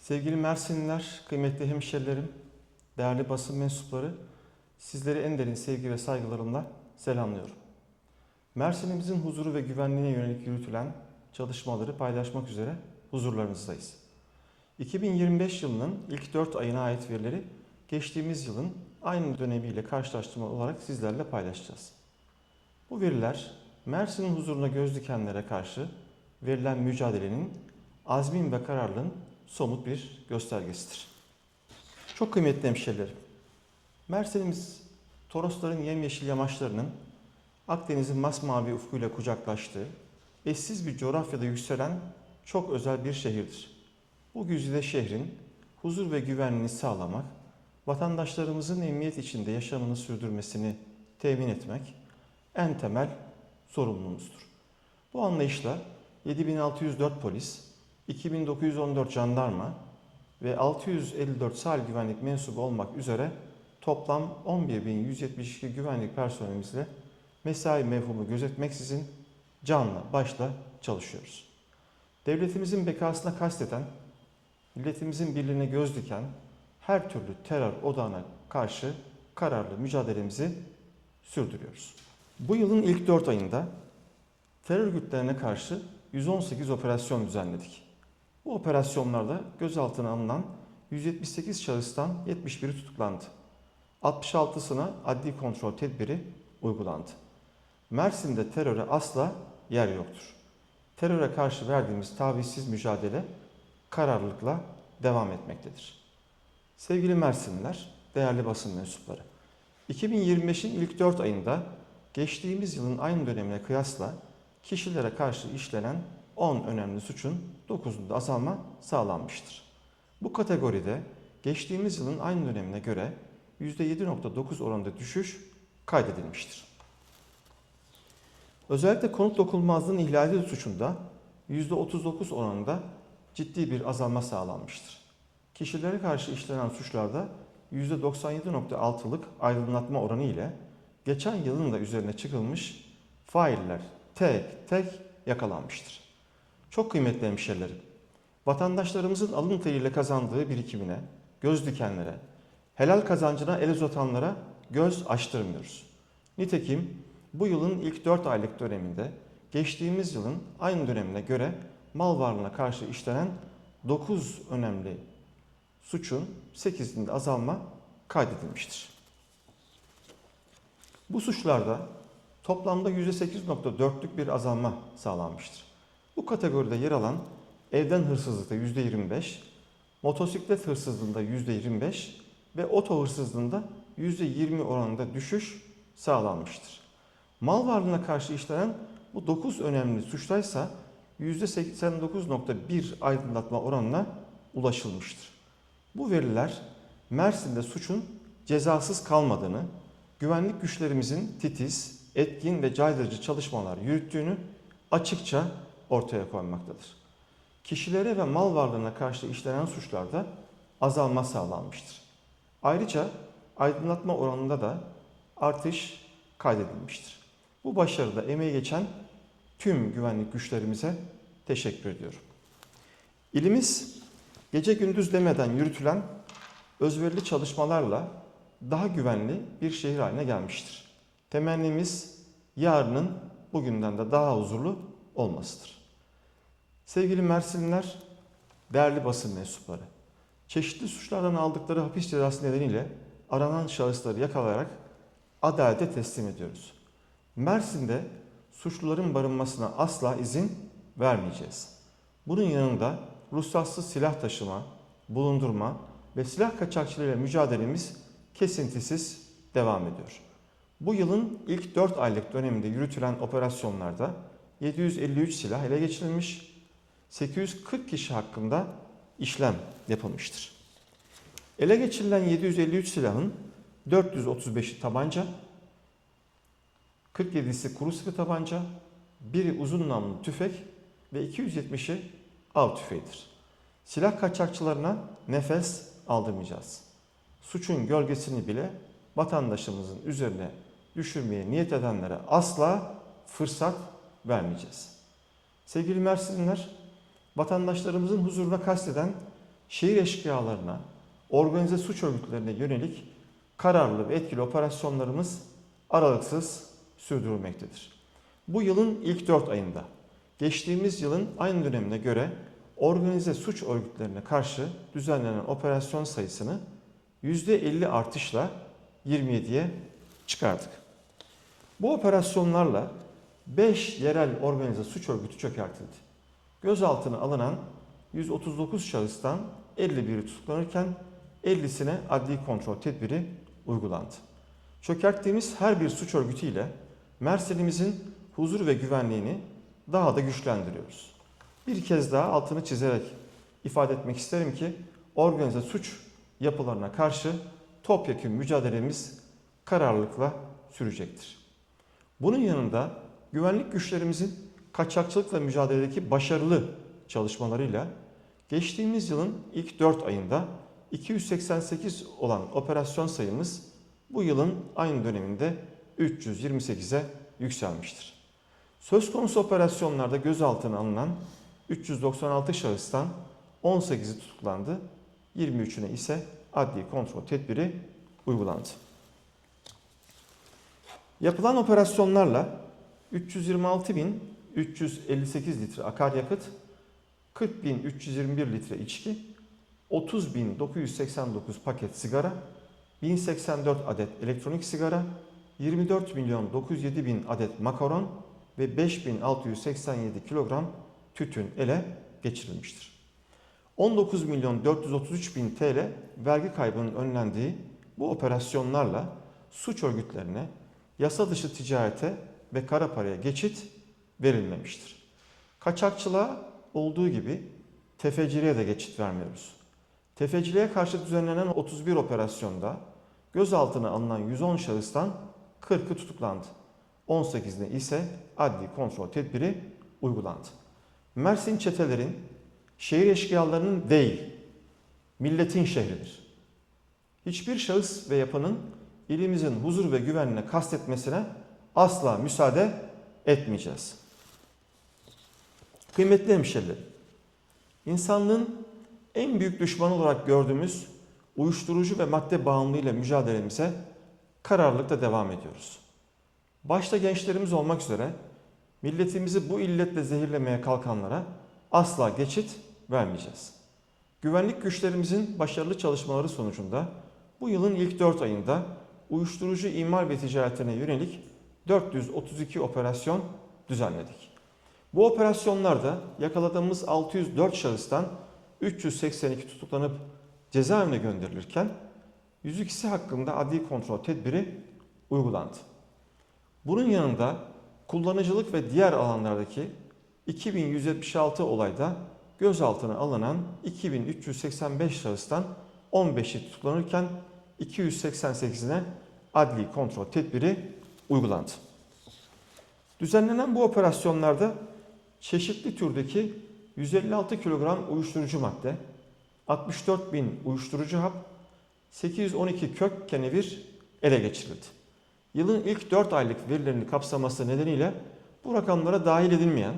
Sevgili Mersinliler, kıymetli hemşerilerim, değerli basın mensupları, sizleri en derin sevgi ve saygılarımla selamlıyorum. Mersin'imizin huzuru ve güvenliğine yönelik yürütülen çalışmaları paylaşmak üzere huzurlarınızdayız. 2025 yılının ilk 4 ayına ait verileri geçtiğimiz yılın aynı dönemiyle karşılaştırma olarak sizlerle paylaşacağız. Bu veriler Mersin'in huzuruna göz dikenlere karşı verilen mücadelenin azmin ve kararlılığın somut bir göstergesidir. Çok kıymetli hemşerilerim, Mersin'imiz Torosların yemyeşil yamaçlarının Akdeniz'in masmavi ufkuyla kucaklaştığı, eşsiz bir coğrafyada yükselen çok özel bir şehirdir. Bu güzide şehrin huzur ve güvenliğini sağlamak, vatandaşlarımızın emniyet içinde yaşamını sürdürmesini temin etmek en temel sorumluluğumuzdur. Bu anlayışla 7604 polis, 2914 jandarma ve 654 sahil güvenlik mensubu olmak üzere toplam 11172 güvenlik personelimizle mesai mevhumu gözetmeksizin canla başla çalışıyoruz. Devletimizin bekasına kasteden, milletimizin birliğine göz diken her türlü terör odağına karşı kararlı mücadelemizi sürdürüyoruz. Bu yılın ilk 4 ayında terör örgütlerine karşı 118 operasyon düzenledik. Bu operasyonlarda gözaltına alınan 178 şahıstan 71'i tutuklandı. 66'sına adli kontrol tedbiri uygulandı. Mersin'de teröre asla yer yoktur. Teröre karşı verdiğimiz tavizsiz mücadele kararlılıkla devam etmektedir. Sevgili Mersinliler, değerli basın mensupları, 2025'in ilk 4 ayında geçtiğimiz yılın aynı dönemine kıyasla kişilere karşı işlenen 10 önemli suçun 9'unda azalma sağlanmıştır. Bu kategoride geçtiğimiz yılın aynı dönemine göre %7.9 oranında düşüş kaydedilmiştir. Özellikle konut dokunulmazlığının ihlali suçunda %39 oranında ciddi bir azalma sağlanmıştır. Kişilere karşı işlenen suçlarda %97.6'lık aydınlatma oranı ile geçen yılın da üzerine çıkılmış failler tek tek yakalanmıştır. Çok kıymetli hemşerilerim, vatandaşlarımızın alın teriyle kazandığı birikimine, göz dikenlere, helal kazancına el uzatanlara göz açtırmıyoruz. Nitekim bu yılın ilk 4 aylık döneminde geçtiğimiz yılın aynı dönemine göre mal varlığına karşı işlenen 9 önemli suçun 8'inde azalma kaydedilmiştir. Bu suçlarda toplamda %8.4'lük bir azalma sağlanmıştır. Bu kategoride yer alan evden hırsızlıkta %25, motosiklet hırsızlığında %25 ve oto hırsızlığında %20 oranında düşüş sağlanmıştır. Mal varlığına karşı işlenen bu 9 önemli suçtaysa %89.1 aydınlatma oranına ulaşılmıştır. Bu veriler Mersin'de suçun cezasız kalmadığını, güvenlik güçlerimizin titiz, etkin ve caydırıcı çalışmalar yürüttüğünü açıkça ortaya koymaktadır. Kişilere ve mal varlığına karşı işlenen suçlarda azalma sağlanmıştır. Ayrıca aydınlatma oranında da artış kaydedilmiştir. Bu başarıda emeği geçen tüm güvenlik güçlerimize teşekkür ediyorum. İlimiz gece gündüz demeden yürütülen özverili çalışmalarla daha güvenli bir şehir haline gelmiştir. Temennimiz yarının bugünden de daha huzurlu olmasıdır. Sevgili Mersinliler, değerli basın mensupları, çeşitli suçlardan aldıkları hapis cezası nedeniyle aranan şahısları yakalayarak adalete teslim ediyoruz. Mersin'de suçluların barınmasına asla izin vermeyeceğiz. Bunun yanında ruhsatsız silah taşıma, bulundurma ve silah kaçakçılığıyla mücadelemiz kesintisiz devam ediyor. Bu yılın ilk 4 aylık döneminde yürütülen operasyonlarda 753 silah ele geçirilmiş, 840 kişi hakkında işlem yapılmıştır. Ele geçirilen 753 silahın 435'i tabanca, 47'si kuru sıkı tabanca, biri uzun namlu tüfek ve 270'i av tüfeğidir. Silah kaçakçılarına nefes aldırmayacağız. Suçun gölgesini bile vatandaşımızın üzerine düşürmeye niyet edenlere asla fırsat vermeyeceğiz. Sevgili Mersinliler, vatandaşlarımızın huzuruna kasteden şehir eşkıyalarına, organize suç örgütlerine yönelik kararlı ve etkili operasyonlarımız aralıksız sürdürülmektedir. Bu yılın ilk 4 ayında geçtiğimiz yılın aynı dönemine göre organize suç örgütlerine karşı düzenlenen operasyon sayısını %50 artışla 27'ye çıkardık. Bu operasyonlarla 5 yerel organize suç örgütü çökertildi. Gözaltına alınan 139 şahıstan 51'i tutuklanırken 50'sine adli kontrol tedbiri uygulandı. Çökerttiğimiz her bir suç örgütüyle Mersin'imizin huzur ve güvenliğini daha da güçlendiriyoruz. Bir kez daha altını çizerek ifade etmek isterim ki organize suç yapılarına karşı topyekun mücadelemiz kararlılıkla sürecektir. Bunun yanında güvenlik güçlerimizin kaçakçılıkla mücadeledeki başarılı çalışmalarıyla geçtiğimiz yılın ilk 4 ayında 288 olan operasyon sayımız bu yılın aynı döneminde 328'e yükselmiştir. Söz konusu operasyonlarda gözaltına alınan 396 şahıstan 18'i tutuklandı, 23'üne ise adli kontrol tedbiri uygulandı. Yapılan operasyonlarla 326.358 litre akaryakıt, 40.321 litre içki, 30.989 paket sigara, 1084 adet elektronik sigara, 24 milyon 907 bin adet makaron ve 5687 kilogram tütün ele geçirilmiştir. 19 milyon 433 bin TL vergi kaybının önlendiği bu operasyonlarla suç örgütlerine yasa dışı ticarete ve kara paraya geçit verilmemiştir. Kaçakçılığa olduğu gibi tefeciliğe de geçit vermiyoruz. Tefeciliğe karşı düzenlenen 31 operasyonda gözaltına alınan 110 şahıstan 40'ı tutuklandı. 18'ine ise adli kontrol tedbiri uygulandı. Mersin çetelerin şehir eşkıyalarının değil, milletin şehridir. Hiçbir şahıs ve yapının ilimizin huzur ve güvenliğine kastetmesine asla müsaade etmeyeceğiz. Kıymetli hemşerilerim, insanlığın en büyük düşmanı olarak gördüğümüz uyuşturucu ve madde bağımlılığıyla mücadelemize kararlılıkla devam ediyoruz. Başta gençlerimiz olmak üzere milletimizi bu illetle zehirlemeye kalkanlara asla geçit vermeyeceğiz. Güvenlik güçlerimizin başarılı çalışmaları sonucunda bu yılın ilk 4 ayında uyuşturucu imal ve ticaretine yönelik 432 operasyon düzenledik. Bu operasyonlarda yakaladığımız 604 şahıstan 382 tutuklanıp cezaevine gönderilirken 102'si hakkında adli kontrol tedbiri uygulandı. Bunun yanında kullanıcılık ve diğer alanlardaki 2176 olayda gözaltına alınan 2385 şahıstan 15'i tutuklanırken 288'ine adli kontrol tedbiri uygulandı. Düzenlenen bu operasyonlarda çeşitli türdeki 156 kilogram uyuşturucu madde, 64 bin uyuşturucu hap, 812 kök kenevir ele geçirildi. Yılın ilk 4 aylık verilerini kapsaması nedeniyle bu rakamlara dahil edilmeyen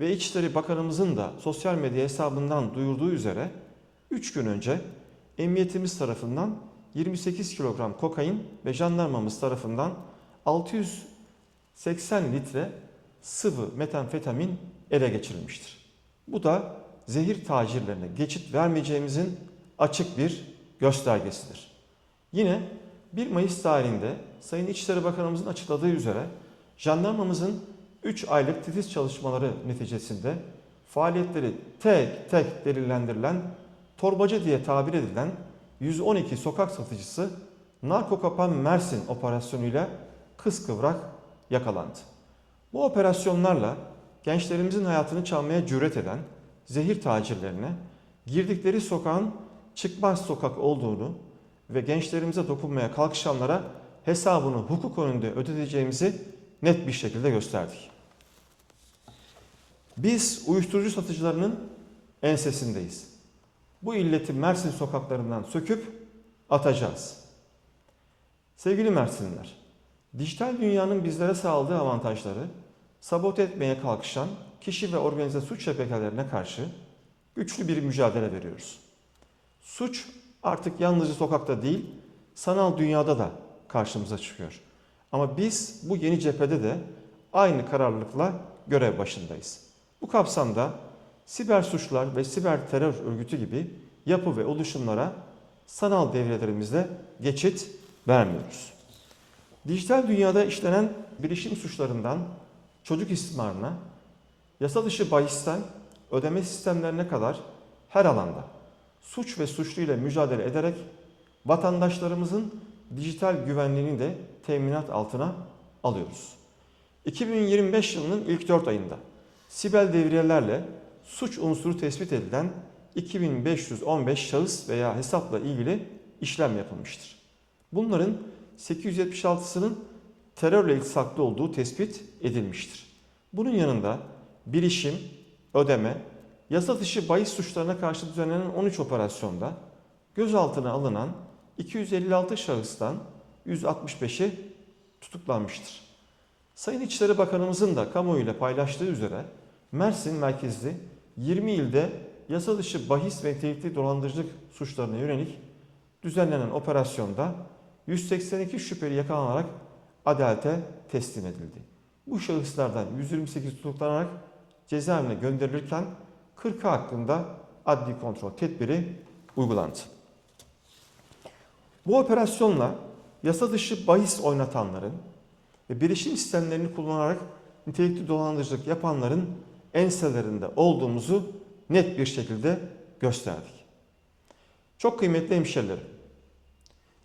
ve İçişleri Bakanımızın da sosyal medya hesabından duyurduğu üzere 3 gün önce emniyetimiz tarafından 28 kilogram kokain ve jandarmamız tarafından 680 litre sıvı metamfetamin ele geçirilmiştir. Bu da zehir tacirlerine geçit vermeyeceğimizin açık bir göstergesidir. Yine 1 Mayıs tarihinde Sayın İçişleri Bakanımızın açıkladığı üzere jandarmamızın 3 aylık titiz çalışmaları neticesinde faaliyetleri tek tek delillendirilen torbacı diye tabir edilen 112 sokak satıcısı Narko Kapan Mersin operasyonuyla kıskıvrak yakalandı. Bu operasyonlarla gençlerimizin hayatını çalmaya cüret eden zehir tacirlerine girdikleri sokağın çıkmaz sokak olduğunu ve gençlerimize dokunmaya kalkışanlara hesabını hukuk önünde ödeteceğimizi net bir şekilde gösterdik. Biz uyuşturucu satıcılarının ensesindeyiz. Bu illeti Mersin sokaklarından söküp atacağız. Sevgili Mersinliler, dijital dünyanın bizlere sağladığı avantajları sabote etmeye kalkışan kişi ve organize suç şebekelerine karşı güçlü bir mücadele veriyoruz. Suç artık yalnızca sokakta değil, sanal dünyada da karşımıza çıkıyor. Ama biz bu yeni cephede de aynı kararlılıkla görev başındayız. Bu kapsamda siber suçlar ve siber terör örgütü gibi yapı ve oluşumlara sanal devrelerimizde geçit vermiyoruz. Dijital dünyada işlenen bilişim suçlarından çocuk istismarına, yasa dışı bahisten ödeme sistemlerine kadar her alanda suç ve suçlu ile mücadele ederek vatandaşlarımızın dijital güvenliğini de teminat altına alıyoruz. 2025 yılının ilk 4 ayında siber devriyelerle suç unsuru tespit edilen 2515 şahıs veya hesapla ilgili işlem yapılmıştır. Bunların 876'sının terörle iltisaklı olduğu tespit edilmiştir. Bunun yanında bilişim, ödeme, yasa dışı bahis suçlarına karşı düzenlenen 13 operasyonda gözaltına alınan 256 şahıstan 165'i tutuklanmıştır. Sayın İçişleri Bakanımızın da kamuoyuyla paylaştığı üzere Mersin merkezli 20 ilde yasa dışı bahis ve nitelikli dolandırıcılık suçlarına yönelik düzenlenen operasyonda 182 şüpheli yakalanarak adalete teslim edildi. Bu şahıslardan 128 tutuklanarak cezaevine gönderilirken 40'ı hakkında adli kontrol tedbiri uygulandı. Bu operasyonla yasa dışı bahis oynatanların ve bilişim sistemlerini kullanarak nitelikli dolandırıcılık yapanların enselerinde olduğumuzu net bir şekilde gösterdik. Çok kıymetli hemşerilerim,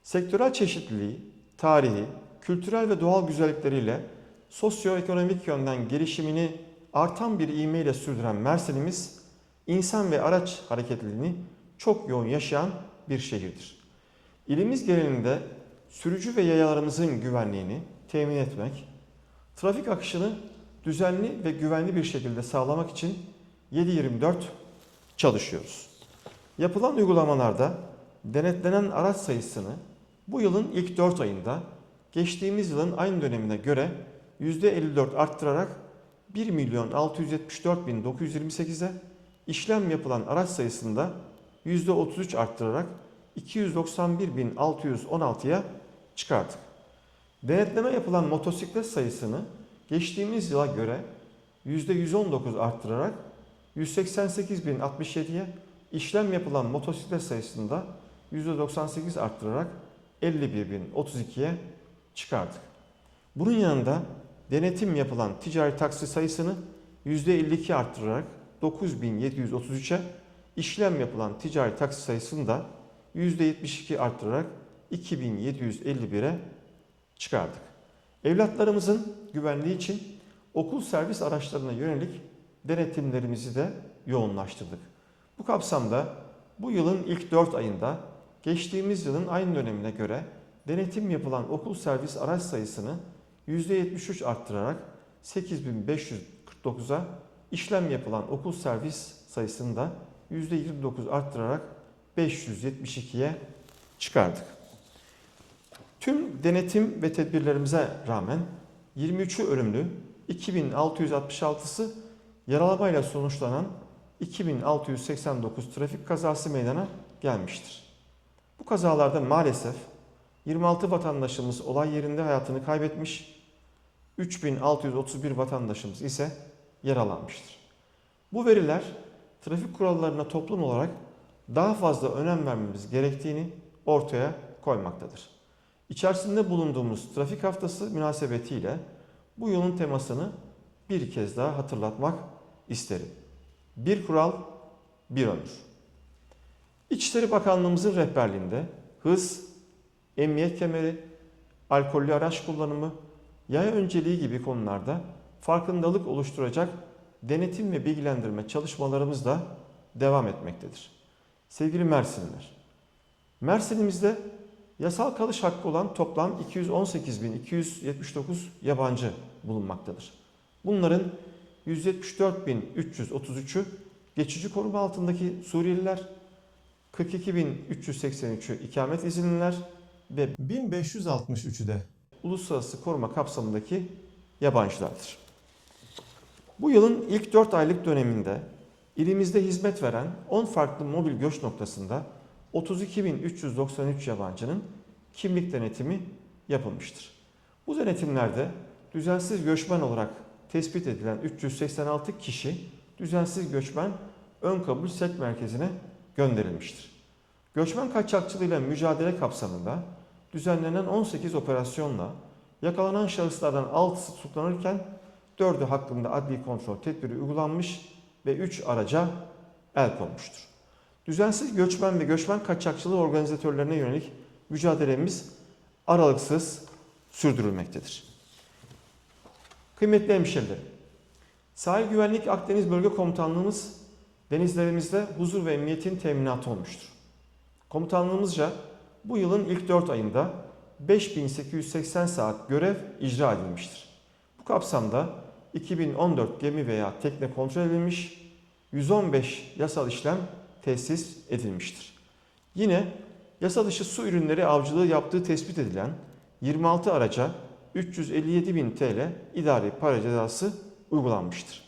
sektörel çeşitliliği, tarihi, kültürel ve doğal güzellikleriyle sosyoekonomik yönden gelişimini artan bir ivmeyle sürdüren Mersin'imiz, insan ve araç hareketliliğini çok yoğun yaşayan bir şehirdir. İlimiz genelinde sürücü ve yayalarımızın güvenliğini temin etmek, trafik akışını düzenli ve güvenli bir şekilde sağlamak için 7-24 çalışıyoruz. Yapılan uygulamalarda denetlenen araç sayısını bu yılın ilk 4 ayında geçtiğimiz yılın aynı dönemine göre %54 arttırarak 1 milyon 674 bin 928'e işlem yapılan araç sayısında %33 arttırarak 291 bin 616'ya çıkarttık. Denetleme yapılan motosiklet sayısını geçtiğimiz yıla göre %119 arttırarak 188.067'ye işlem yapılan motosiklet sayısında %98 arttırarak 51.032'ye çıkardık. Bunun yanında denetim yapılan ticari taksi sayısını %52 arttırarak 9.733'e işlem yapılan ticari taksi sayısını da %72 arttırarak 2751'e çıkardık. Evlatlarımızın güvenliği için okul servis araçlarına yönelik denetimlerimizi de yoğunlaştırdık. Bu kapsamda bu yılın ilk 4 ayında geçtiğimiz yılın aynı dönemine göre denetim yapılan okul servis araç sayısını %73 arttırarak 8549'a işlem yapılan okul servis sayısını da %29 arttırarak 572'ye çıkardık. Tüm denetim ve tedbirlerimize rağmen 23'ü ölümlü, 2666'sı yaralamayla sonuçlanan 2689 trafik kazası meydana gelmiştir. Bu kazalarda maalesef 26 vatandaşımız olay yerinde hayatını kaybetmiş, 3631 vatandaşımız ise yaralanmıştır. Bu veriler trafik kurallarına toplum olarak daha fazla önem vermemiz gerektiğini ortaya koymaktadır. İçerisinde bulunduğumuz trafik haftası münasebetiyle bu yılın temasını bir kez daha hatırlatmak isterim. Bir kural, bir ömür. İçişleri Bakanlığımızın rehberliğinde hız, emniyet kemeri, alkollü araç kullanımı, yaya önceliği gibi konularda farkındalık oluşturacak denetim ve bilgilendirme çalışmalarımız da devam etmektedir. Sevgili Mersinliler, Mersin'imizde yasal kalış hakkı olan toplam 218.279 yabancı bulunmaktadır. Bunların 174.333'ü geçici koruma altındaki Suriyeliler, 42.383'ü ikamet izinliler ve 1563'ü de uluslararası koruma kapsamındaki yabancılardır. Bu yılın ilk 4 aylık döneminde ilimizde hizmet veren 10 farklı mobil göç noktasında 32.393 yabancının kimlik denetimi yapılmıştır. Bu denetimlerde düzensiz göçmen olarak tespit edilen 386 kişi düzensiz göçmen ön kabul set merkezine gönderilmiştir. Göçmen kaçakçılığıyla mücadele kapsamında düzenlenen 18 operasyonla yakalanan şahıslardan 6'sı tutuklanırken 4'ü hakkında adli kontrol tedbiri uygulanmış ve 3 araca el konmuştur. Düzensiz göçmen ve göçmen kaçakçılığı organizatörlerine yönelik mücadelemiz aralıksız sürdürülmektedir. Kıymetli hemşerilerim, Sahil Güvenlik Akdeniz Bölge Komutanlığımız denizlerimizde huzur ve emniyetin teminatı olmuştur. Komutanlığımızca bu yılın ilk 4 ayında 5880 saat görev icra edilmiştir. Bu kapsamda 2014 gemi veya tekne kontrol edilmiş, 115 yasal işlem tesis edilmiştir. Yine yasa dışı su ürünleri avcılığı yaptığı tespit edilen 26 araca 357 bin TL idari para cezası uygulanmıştır.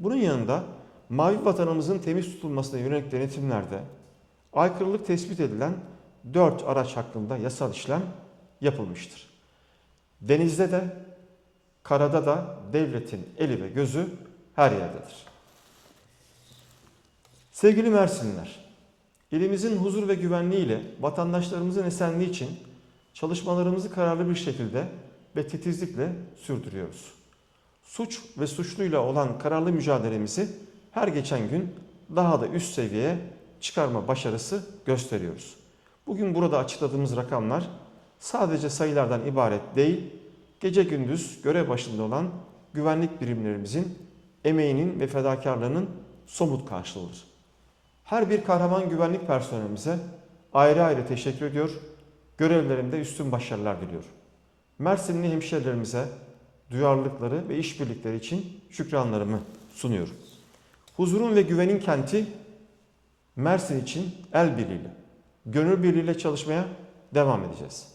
Bunun yanında mavi vatanımızın temiz tutulmasına yönelik denetimlerde aykırılık tespit edilen 4 araç hakkında yasal işlem yapılmıştır. Denizde de karada da devletin eli ve gözü her yerdedir. Sevgili Mersinliler, ilimizin huzur ve güvenliği ile vatandaşlarımızın esenliği için çalışmalarımızı kararlı bir şekilde ve titizlikle sürdürüyoruz. Suç ve suçluyla olan kararlı mücadelemizi her geçen gün daha da üst seviyeye çıkarma başarısı gösteriyoruz. Bugün burada açıkladığımız rakamlar sadece sayılardan ibaret değil, gece gündüz görev başında olan güvenlik birimlerimizin emeğinin ve fedakarlığının somut karşılığıdır. Her bir kahraman güvenlik personelimize ayrı ayrı teşekkür ediyor, görevlerinde üstün başarılar diliyorum. Mersinli hemşehrilerimize duyarlılıkları ve işbirlikleri için şükranlarımı sunuyorum. Huzurun ve güvenin kenti Mersin için el birliğiyle, gönül birliğiyle çalışmaya devam edeceğiz.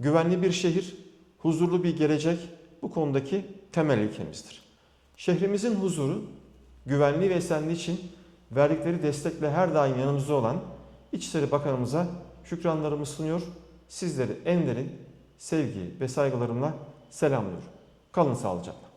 Güvenli bir şehir, huzurlu bir gelecek bu konudaki temel ilkemizdir. Şehrimizin huzuru, güvenliği ve esenliği için verdikleri destekle her daim yanımızda olan İçişleri Bakanımıza şükranlarımı sunuyor. Sizleri en derin sevgi ve saygılarımla selamlıyorum. Kalın sağlıcakla.